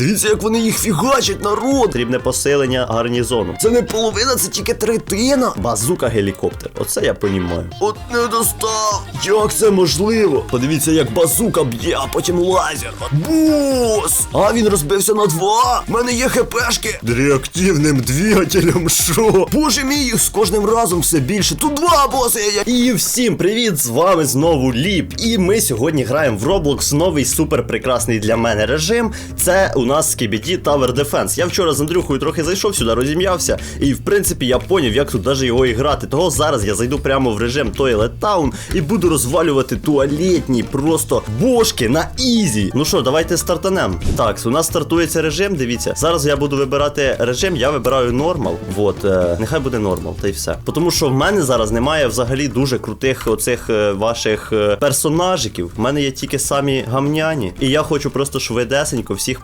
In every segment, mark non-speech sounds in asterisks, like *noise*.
Дивіться, як вони їх фігачать, народ! Потрібне посилення гарнізону. Це не половина, це тільки третина. Базука гелікоптер. Оце я понімаю. От не достав. Як це можливо? Подивіться, як базука б'є, а потім лазер. Бус! А він розбився на два. У мене є хпшки. Реактивним двигателем. Що? Боже мій, їх з кожним разом все більше. Тут два боси. Я... І всім привіт! З вами знову Ліп. І ми сьогодні граємо в Roblox новий супер прекрасний для мене режим. Це у нас KBD Tower Defense. Я вчора з Андрюхою трохи зайшов сюди, розім'явся. І в принципі я поняв, як тут даже його і грати. Того зараз я зайду прямо в режим Toilet Town і буду розвалювати туалетні просто бошки на ізі. Ну що, давайте стартанем. Так, у нас стартується режим. Дивіться. Зараз я буду вибирати режим, я вибираю нормал. Вот, е, нехай буде нормал, та й все. Тому що в мене зараз немає взагалі дуже крутих оцих е, ваших е, персонажиків. В мене є тільки самі гамняні. І я хочу просто швидесенько всіх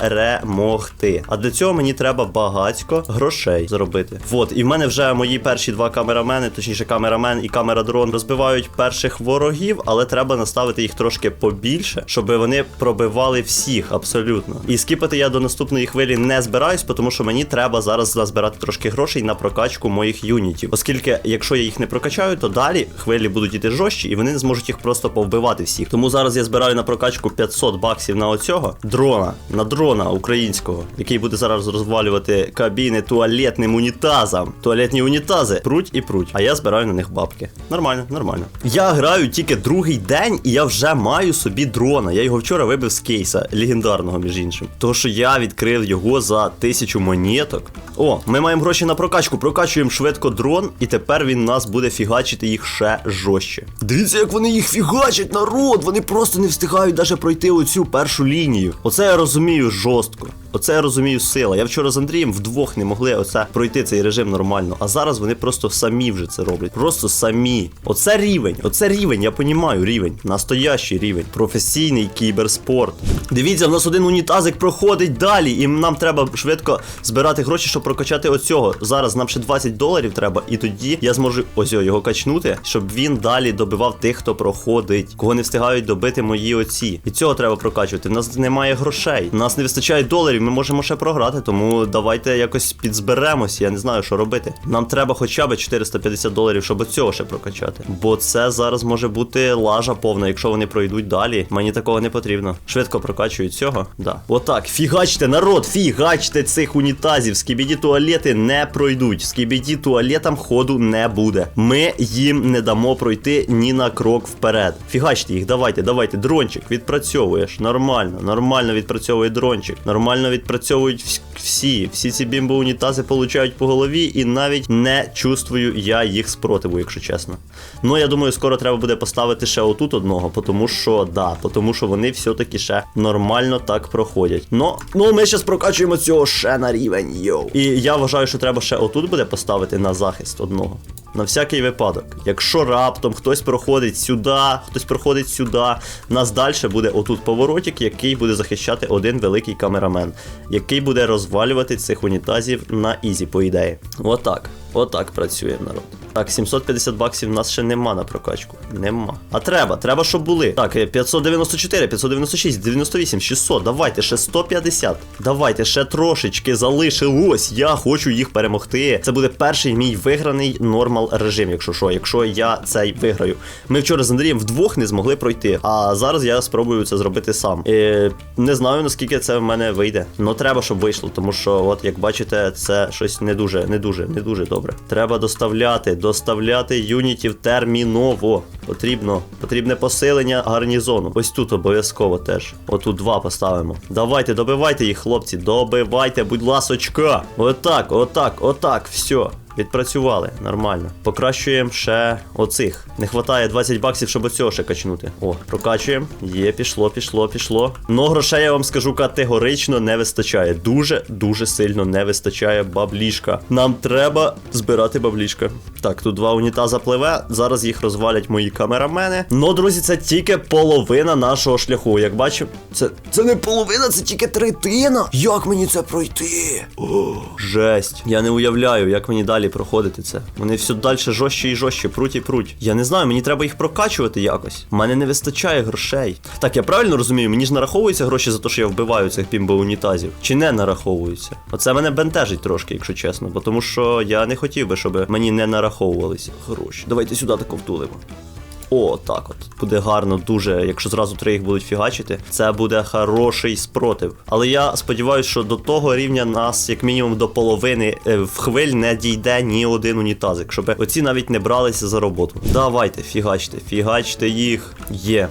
перемогти. А для цього мені треба багатько грошей зробити. Вот, і в мене вже мої перші два камерамени, точніше, камерамен і камера дрон розбивають перших ворогів, але треба наставити їх трошки побільше, щоб вони пробивали всіх абсолютно. І скіпати я до наступної хвилі не збираюсь, тому що мені треба зараз назбирати трошки грошей на прокачку моїх юнітів. Оскільки, якщо я їх не прокачаю, то далі хвилі будуть іти жорстчі, і вони не зможуть їх просто повбивати всіх. Тому зараз я збираю на прокачку 500 баксів на оцього дрона, на дрона українського, який буде зараз розвалювати кабіни туалетним унітазам. Туалетні унітази пруть і пруть. А я збираю на них бабки. Нормально, нормально. Я граю тільки другий день, і я вже маю собі дрона. Я його вчора вибив з кейса, легендарного, між іншим. Тому що я відкрив його за тисячу монеток. О, ми маємо гроші на прокачку. Прокачуємо швидко дрон, і тепер він нас буде фігачити їх ще жорстче. Дивіться, як вони їх фігачать, народ! Вони просто не встигають даже пройти оцю першу лінію. Оце я розумію жорстко. Оце я розумію сила. Я вчора з Андрієм вдвох не могли оце пройти цей режим нормально. А зараз вони просто самі вже це роблять. Просто самі. Оце рівень, оце рівень, я понімаю, рівень. Настоящий рівень. Професійний кіберспорт. Дивіться, в нас один унітазик проходить далі, і нам треба швидко збирати гроші, щоб прокачати оцього. Зараз нам ще 20 доларів треба, і тоді я зможу ось його качнути, щоб він далі добивав тих, хто проходить, кого не встигають добити мої оці. І цього треба прокачувати. У нас немає грошей. У нас не вистачає доларів, ми можемо ще програти, тому давайте якось підзберемось. Я не знаю, що робити. Нам треба хоча б 450 доларів, щоб оцього ще прокачати. Бо це зараз може бути лажа повна, якщо вони пройдуть далі. Мені такого не потрібно. Швидко прокачую цього. Да. Отак. Фігачте, народ, фігачте цих унітазів. Скібіді туалети не пройдуть. Скібіді туалетам ходу не буде. Ми їм не дамо пройти ні на крок вперед. Фігачте їх, давайте, давайте. Дрончик, відпрацьовуєш. Нормально, нормально відпрацьовує дрончик. Нормально відпрацьовують вс- всі. Всі ці бімбоунітази получають по голові, і навіть не чувствую я їх спротиву, якщо чесно. Ну я думаю, скоро треба буде поставити ще отут одного, тому що да, тому що вони все-таки ще нормально так проходять. Ну, ну ми зараз прокачуємо цього ще на рівень, йоу. І я вважаю, що треба ще отут буде поставити на захист одного. На всякий випадок. Якщо раптом хтось проходить сюди, хтось проходить сюди, нас далі буде отут поворотик, який буде захищати один великий камерамен, який буде розвалювати цих унітазів на ізі, по ідеї. Отак. Отак працює народ. Так, 750 баксів в нас ще нема на прокачку. Нема. А треба, треба, щоб були. Так, е, 594, 596, 98, 600. Давайте ще 150. Давайте ще трошечки залишилось. Я хочу їх перемогти. Це буде перший мій виграний нормал режим, якщо що, якщо я цей виграю. Ми вчора з Андрієм вдвох не змогли пройти. А зараз я спробую це зробити сам. Е, не знаю наскільки це в мене вийде. Но треба, щоб вийшло, тому що, от як бачите, це щось не дуже, не дуже, не дуже добре. Треба доставляти, доставляти юнітів терміново. Потрібно, потрібне посилення гарнізону. Ось тут обов'язково теж. Отут два поставимо. Давайте, добивайте їх, хлопці. Добивайте, будь ласочка. Отак, отак, отак, все. Відпрацювали, нормально. Покращуємо ще оцих. Не вистачає 20 баксів, щоб оцього ще качнути. О, прокачуємо. Є, пішло, пішло, пішло. Но грошей я вам скажу категорично не вистачає. Дуже, дуже сильно не вистачає баблішка. Нам треба збирати баблішка. Так, тут два унітаза пливе. Зараз їх розвалять мої камерамени. Ну, друзі, це тільки половина нашого шляху. Як бачимо, це. Це не половина, це тільки третина. Як мені це пройти? О, жесть. Я не уявляю, як мені далі далі проходити це. Вони все далі жорстче і жорстче, пруть і пруть. Я не знаю, мені треба їх прокачувати якось. У мене не вистачає грошей. Так, я правильно розумію, мені ж нараховуються гроші за те, що я вбиваю цих бімбоунітазів? Чи не нараховуються? Оце мене бентежить трошки, якщо чесно, бо тому що я не хотів би, щоб мені не нараховувалися гроші. Давайте сюди тако втулимо. О, так от. Буде гарно, дуже. Якщо зразу три їх будуть фігачити, це буде хороший спротив. Але я сподіваюся, що до того рівня нас, як мінімум, до половини е, в хвиль не дійде ні один унітазик, щоб оці навіть не бралися за роботу. Давайте, фігачте, фігачте їх. Є.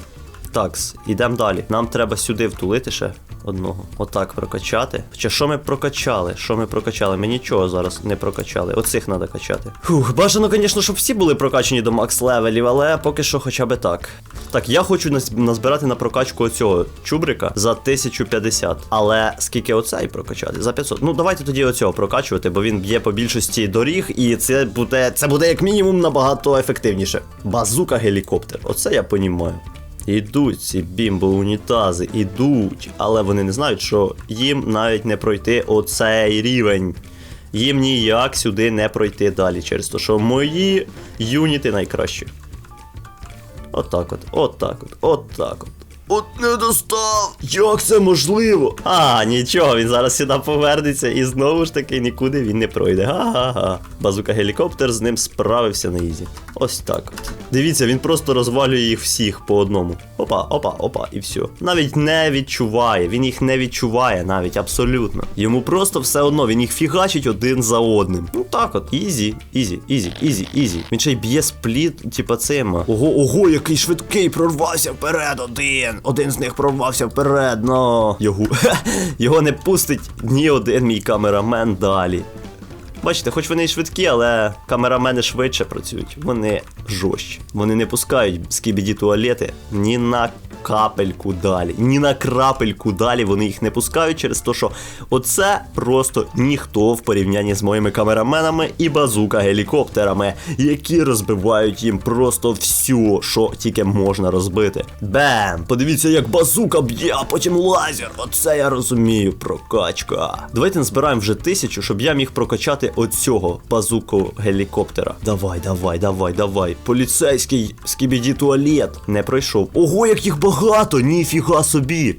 Такс, ідемо далі. Нам треба сюди втулити ще одного. Отак прокачати. Хоча що ми прокачали? Що ми прокачали? Ми нічого зараз не прокачали. Оцих треба качати. Фух, бажано, звісно, щоб всі були прокачані до макс левелів, але поки що хоча б так. Так, я хочу назбирати на прокачку оцього чубрика за 1050. Але скільки оцей прокачати? За 500. Ну давайте тоді оцього прокачувати, бо він б'є по більшості доріг, і це буде, це буде як мінімум набагато ефективніше. Базука гелікоптер. Оце я понімаю. Ідуть ці бімбо-унітази, ідуть, але вони не знають, що їм навіть не пройти оцей рівень. Їм ніяк сюди не пройти далі, через те, що мої юніти найкращі. Отак от, отак от, отак от. От не достав! Як це можливо? А, нічого, він зараз сюди повернеться і знову ж таки нікуди він не пройде. Га-га-га. Базука гелікоптер з ним справився на ізі. Ось так от. Дивіться, він просто розвалює їх всіх по одному. Опа, опа, опа, і все. Навіть не відчуває, він їх не відчуває навіть абсолютно. Йому просто все одно, він їх фігачить один за одним. Ну так от, ізі, ізі, ізі, ізі, ізі. Він ще й б'є спліт, типа цим. Ого, ого, який швидкий прорвався вперед один. Один з них прорвався вперед, но його, *laughs* його не пустить ні один мій камерамен далі. Бачите, хоч вони і швидкі, але камерамени швидше працюють. Вони жорстчі. Вони не пускають скібіді туалети ні на капельку далі, ні на крапельку далі вони їх не пускають через те, що оце просто ніхто в порівнянні з моїми камераменами і базука гелікоптерами, які розбивають їм просто все, що тільки можна розбити. Бем! Подивіться, як базука б'є, а потім лазер. Оце я розумію, прокачка. Давайте назбираємо вже тисячу, щоб я міг прокачати оцього базуку гелікоптера. Давай, давай, давай, давай. Поліцейський скібіді туалет не пройшов. Ого, як їх багато! Ніфіга собі!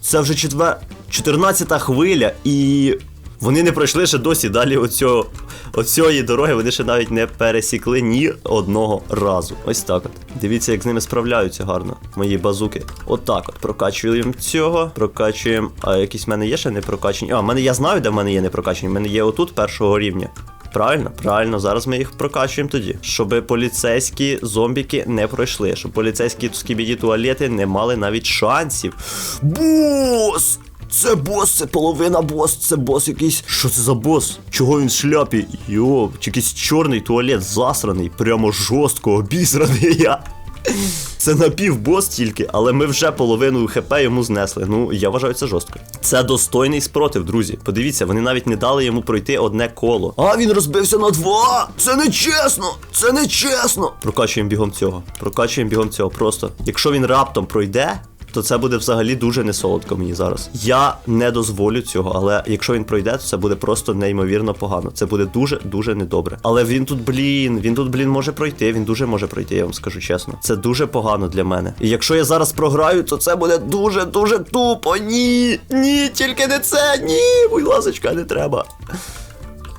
Це вже четвер... 14 хвиля, і вони не пройшли ще досі далі оцього, оцієї дороги, вони ще навіть не пересікли ні одного разу. Ось так от. Дивіться, як з ними справляються гарно. Мої базуки. Отак от. Прокачуємо цього, прокачуємо. А якісь в мене є ще не прокачані. А, в мене я знаю, де в мене є не прокачані. В мене є отут першого рівня. Правильно, правильно, зараз ми їх прокачуємо тоді. Щоб поліцейські зомбіки не пройшли, щоб поліцейські скібіді туалети не мали навіть шансів. Бос! Це бос, це половина бос, це бос якийсь. Що це за бос? Чого він в шляпі? Йо, якийсь чорний туалет засраний, прямо жорстко обісраний я. Це напівбос тільки, але ми вже половину хп йому знесли. Ну, я вважаю це жорстко. Це достойний спротив, друзі. Подивіться, вони навіть не дали йому пройти одне коло. А він розбився на два! Це не чесно! Це не чесно! Прокачуємо бігом цього. Прокачуємо бігом цього просто. Якщо він раптом пройде. То це буде взагалі дуже несолодко мені зараз. Я не дозволю цього, але якщо він пройде, то це буде просто неймовірно погано. Це буде дуже дуже недобре. Але він тут, блін, він тут, блін, може пройти. Він дуже може пройти, я вам скажу чесно. Це дуже погано для мене. І якщо я зараз програю, то це буде дуже дуже тупо. Ні, ні, тільки не це. Ні, будь ласочка, не треба.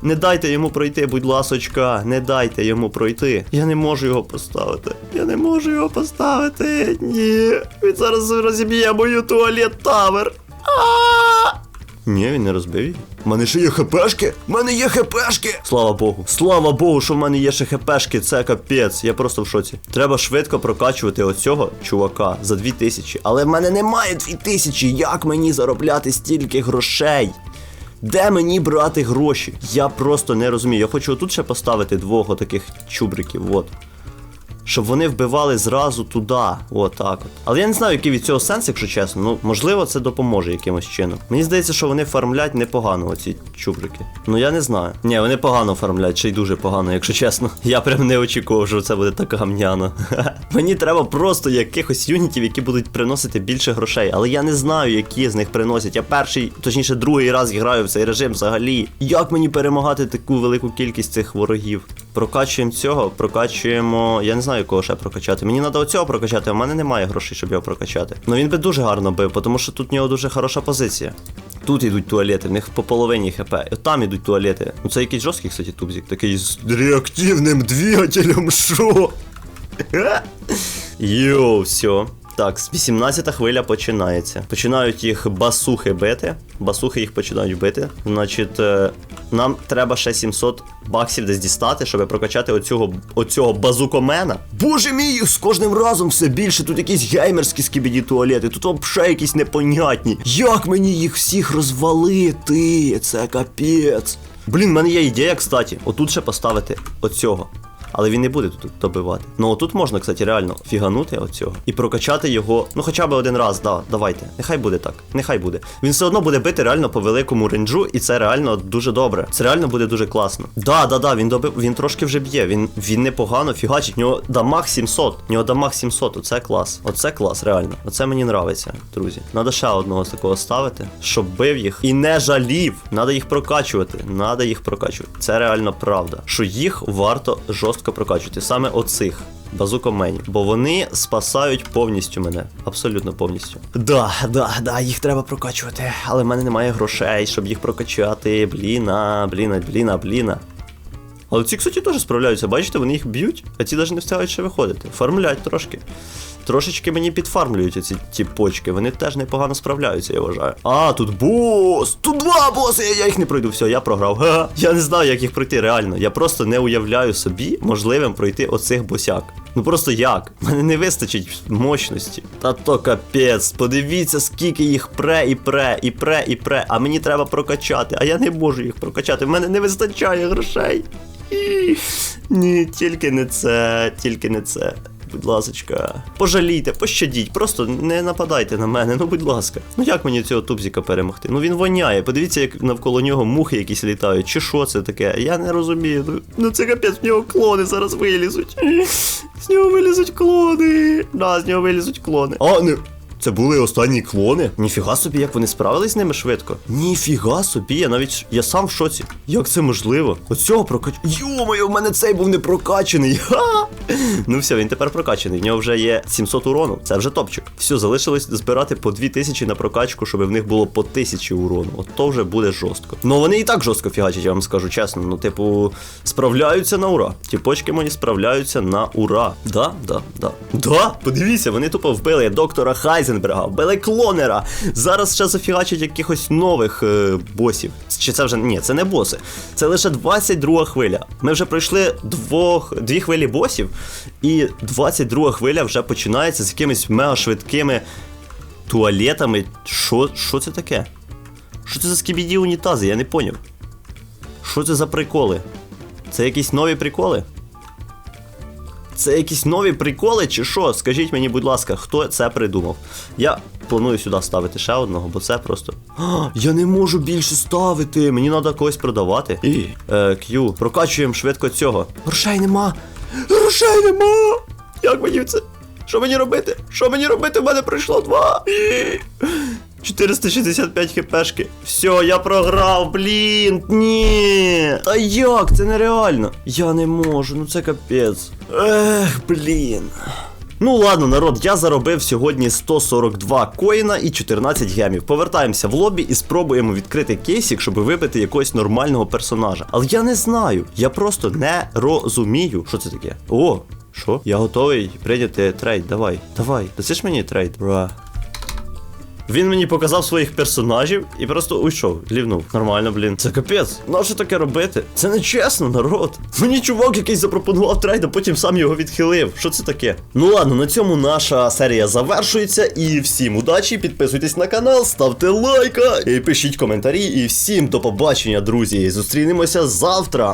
Не дайте йому пройти, будь ласочка, не дайте йому пройти. Я не можу його поставити. Я не можу його поставити. Ні. Він зараз розіб'є мою туалет тавер. Ні, він не розбив її. У мене ще є хпшки? У мене є хпшки! Слава Богу. Слава Богу, що в мене є ще хпшки, це капець. Я просто в шоці. Треба швидко прокачувати оцього чувака за 2000. Але в мене немає 2000. Як мені заробляти стільки грошей? Де мені брати гроші? Я просто не розумію. Я хочу тут ще поставити двох таких чубриків. От. Щоб вони вбивали зразу туди. От так от. Але я не знаю, який від цього сенс, якщо чесно. Ну, можливо, це допоможе якимось чином. Мені здається, що вони фармлять непогано, оці чубрики. Ну я не знаю. Ні, вони погано фармлять, чи й дуже погано, якщо чесно. *laughs* Я прям не очікував, що це буде так гамняно. *laughs* Мені треба просто якихось юнітів, які будуть приносити більше грошей. Але я не знаю, які з них приносять. Я перший, точніше, другий раз граю в цей режим взагалі. Як мені перемагати таку велику кількість цих ворогів? Прокачуємо цього, прокачуємо. Я не знаю, якого ще прокачати. Мені треба оцього прокачати, а в мене немає грошей, щоб його прокачати. Ну він би дуже гарно бив, тому що тут в нього дуже хороша позиція. Тут йдуть туалети, в них по половині хп. І там йдуть туалети. Ну це якийсь жорсткий, кстати, тубзик. Такий з реактивним двигателем, шо? *laughs* Йоу, все. Так, з 18 хвиля починається. Починають їх басухи бити. Басухи їх починають бити. Значить, е, нам треба ще 700 баксів десь дістати, щоб прокачати оцього, оцього базукомена. Боже мій, з кожним разом все більше. Тут якісь геймерські скібіді туалети, тут взагалі якісь непонятні. Як мені їх всіх розвалити? Це капець. Блін, в мене є ідея, кстати, отут ще поставити оцього. Але він не буде тут добивати. Ну отут можна, кстати, реально фіганути оцього і прокачати його, ну хоча б один раз, да, давайте. Нехай буде так. Нехай буде. Він все одно буде бити реально по великому ренджу, і це реально дуже добре. Це реально буде дуже класно. Да, да, да, він добив, він трошки вже б'є. Він він непогано фігачить. В нього дамаг 700. В нього дамаг 700. Оце клас. Оце клас, реально. Оце мені нравиться, друзі. Надо ще одного такого ставити, щоб бив їх і не жалів. Надо їх прокачувати. Надо їх прокачувати. Це реально правда. Що їх варто жорстко прокачувати. Саме оцих. Базукоменів, бо вони спасають повністю мене. Абсолютно повністю. Да, да, да, їх треба прокачувати. Але в мене немає грошей, щоб їх прокачати. Бліна, бліна, бліна, бліна. Але ці, кстати, теж справляються, бачите, вони їх б'ють, а ці навіть не встигають ще виходити. Фармлять трошки. Трошечки мені підфармлюють ці почки, вони теж непогано справляються, я вважаю. А, тут бос! Тут два боси! Я їх не пройду. Все, я програв. Ха. Я не знаю, як їх пройти, реально. Я просто не уявляю собі можливим пройти оцих босяк. Ну просто як? *laughs* Мене не вистачить мощності. Та то капець. Подивіться, скільки їх пре і пре, і пре, і пре. А мені треба прокачати, а я не можу їх прокачати. В мене не вистачає грошей. Ні, тільки не це, тільки не це. Будь ласочка, пожалійте, пощадіть, просто не нападайте на мене, ну будь ласка. Ну як мені цього тубзіка перемогти? Ну він воняє. Подивіться, як навколо нього мухи якісь літають. Чи що це таке? Я не розумію. Ну, ну це капець, в нього клони зараз вилізуть. З нього вилізуть клони. Да, з нього вилізуть клони. А, не. Це були останні клони? Ніфіга собі, як вони справились з ними швидко. Ніфіга собі, я навіть я сам в шоці. Як це можливо? Оцього прокач. Йо-моє, в мене цей був не прокачаний. *laughs* Ха! Ну все, він тепер прокачаний. В нього вже є 700 урону. Це вже топчик. Все, залишилось збирати по 2000 на прокачку, щоб в них було по 1000 урону. От то вже буде жорстко. Ну вони і так жорстко фігачать, я вам скажу чесно. Ну, типу, справляються на ура. Ті почки мені справляються на ура. Да, да, да. Да, подивіться, вони тупо вбили доктора Хайзенберга, вбили клонера. Зараз ще зафігачать якихось нових е, босів. Чи це вже ні, це не боси. Це лише 22 хвиля. Ми вже пройшли двох, дві хвилі босів, і 22 хвиля вже починається з якимись мега швидкими туалетами. Що, що це таке? Що це за скібіді унітази? Я не поняв. Що це за приколи? Це якісь нові приколи? Це якісь нові приколи чи що? Скажіть мені, будь ласка, хто це придумав? Я планую сюди ставити ще одного, бо це просто. А, я не можу більше ставити. Мені треба когось продавати. І, е, Q, прокачуємо швидко цього. Грошей нема! Грошей нема! Як мені це? Що мені робити? Що мені робити? У мене прийшло два. І... 465 хпшки. Все, я програв, блін. Ні. Та як? Це нереально. Я не можу, ну це капець. Ех, блін. Ну ладно, народ, я заробив сьогодні 142 коїна і 14 гемів. Повертаємося в лобі і спробуємо відкрити кейсик, щоб вибити якогось нормального персонажа. Але я не знаю, я просто не розумію, що це таке. О, що? Я готовий прийняти трейд. Давай, давай. Дасиш мені трейд, бра. Він мені показав своїх персонажів і просто уйшов, лівнув. Нормально, блін. Це капець. Нащо таке робити? Це не чесно, народ. Мені чувак якийсь запропонував трейд, а потім сам його відхилив. Що це таке? Ну ладно, на цьому наша серія завершується. І всім удачі, підписуйтесь на канал, ставте лайка і пишіть коментарі. І всім до побачення, друзі. Зустрінемося завтра.